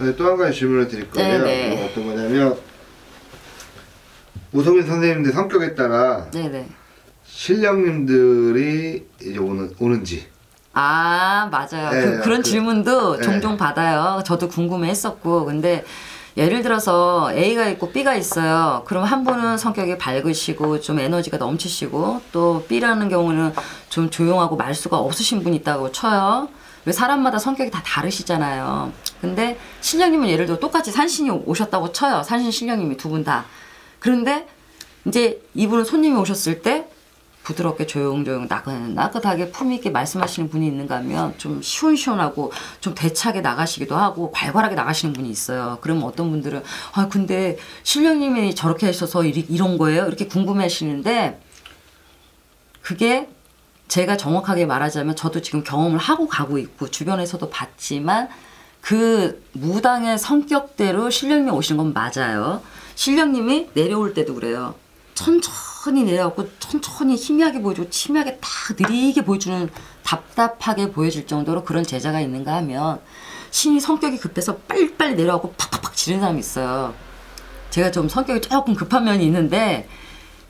네, 또한 가지 질문을 드릴 거예요. 네, 네. 어, 어떤 거냐면 우성민 선생님들 성격에 따라 네네. 신령님들이 이제 오는 오는지 아 맞아요. 네, 그, 런 그- 질문도 네. 종종 받아요. 저도 궁금해했었고 근데 예를 들어서 A가 있고 B가 있어요. 그럼 한 분은 성격이 밝으시고 좀 에너지가 넘치시고 또 B라는 경우는 좀 조용하고 말수가 없으신 분이 있다고 쳐요. 왜 사람마다 성격이 다 다르시잖아요. 근데 신령님은 예를 들어 똑같이 산신이 오셨다고 쳐요. 산신 신령님이 두 분 다. 그런데 이제 이분은 손님이 오셨을 때 부드럽게 조용조용 나긋나긋하게 품 있게 말씀하시는 분이 있는가 하면 좀 시원시원하고 좀 대차게 나가시기도 하고 괄괄하게 나가시는 분이 있어요. 그러면 어떤 분들은 아 근데 신령님이 저렇게 하셔서 이런 거예요? 이렇게 궁금해 하시는데 그게 제가 정확하게 말하자면 저도 지금 경험을 하고 가고 있고 주변에서도 봤지만 그 무당의 성격대로 신령님이 오시는 건 맞아요. 신령님이 내려올 때도 그래요. 천천히 내려갖고 천천히 희미하게 보여주고 치밀하게 딱 느리게 보여주는 답답하게 보여질 정도로 그런 제자가 있는가 하면 신이 성격이 급해서 빨리빨리 내려가고 팍팍팍 지르는 사람이 있어요. 제가 좀 성격이 조금 급한 면이 있는데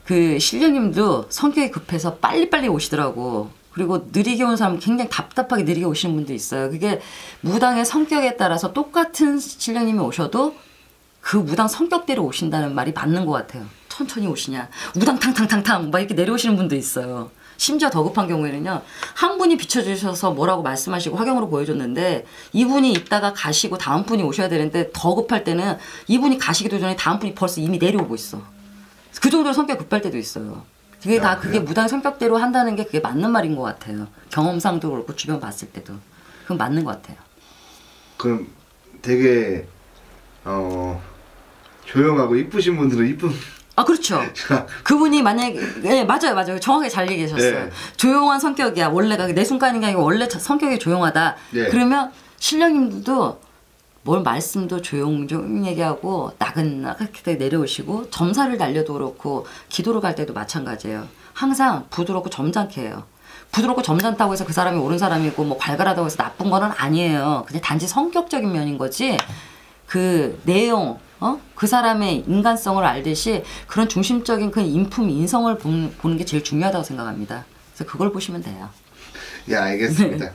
그 신령님도 성격이 급해서 빨리빨리 오시더라고. 그리고 느리게 온 사람은 굉장히 답답하게 느리게 오시는 분도 있어요. 그게 무당의 성격에 따라서 똑같은 신령님이 오셔도 그 무당 성격대로 오신다는 말이 맞는 것 같아요. 천천히 오시냐. 우당탕탕탕탕 막 이렇게 내려오시는 분도 있어요. 심지어 더 급한 경우에는요. 한 분이 비춰주셔서 뭐라고 말씀하시고 화경으로 보여줬는데 이분이 있다가 가시고 다음 분이 오셔야 되는데 더 급할 때는 이분이 가시기도 전에 다음 분이 벌써 이미 내려오고 있어. 그 정도로 성격 급할 때도 있어요. 그게 야, 다 그게 그래요? 무당 성격대로 한다는 게 그게 맞는 말인 것 같아요. 경험상도 그렇고 주변 봤을 때도. 그건 맞는 것 같아요. 그럼 되게 어 조용하고 이쁘신 분들은 이쁜 아 그렇죠. 그분이 만약에 네, 맞아요 맞아요 정확하게 잘 얘기하셨어요. 네. 조용한 성격이야 원래가 내 순간인 게 아니고 원래 자- 성격이 조용하다. 네. 그러면 신령님들도 뭘 말씀도 조용조용 얘기하고 나긋나긋하게 내려오시고 점사를 날려도 그렇고 기도를 갈 때도 마찬가지예요. 항상 부드럽고 점잖게 해요. 부드럽고 점잖다고 해서 그 사람이 옳은 사람이고 뭐 괄괄하다고 해서 나쁜 거는 아니에요. 그냥 단지 성격적인 면인 거지. 그 내용, 어? 그 사람의 인간성을 알듯이 그런 중심적인 그 인품, 인성을 보는, 보는 게 제일 중요하다고 생각합니다. 그래서 그걸 보시면 돼요. 예 알겠습니다.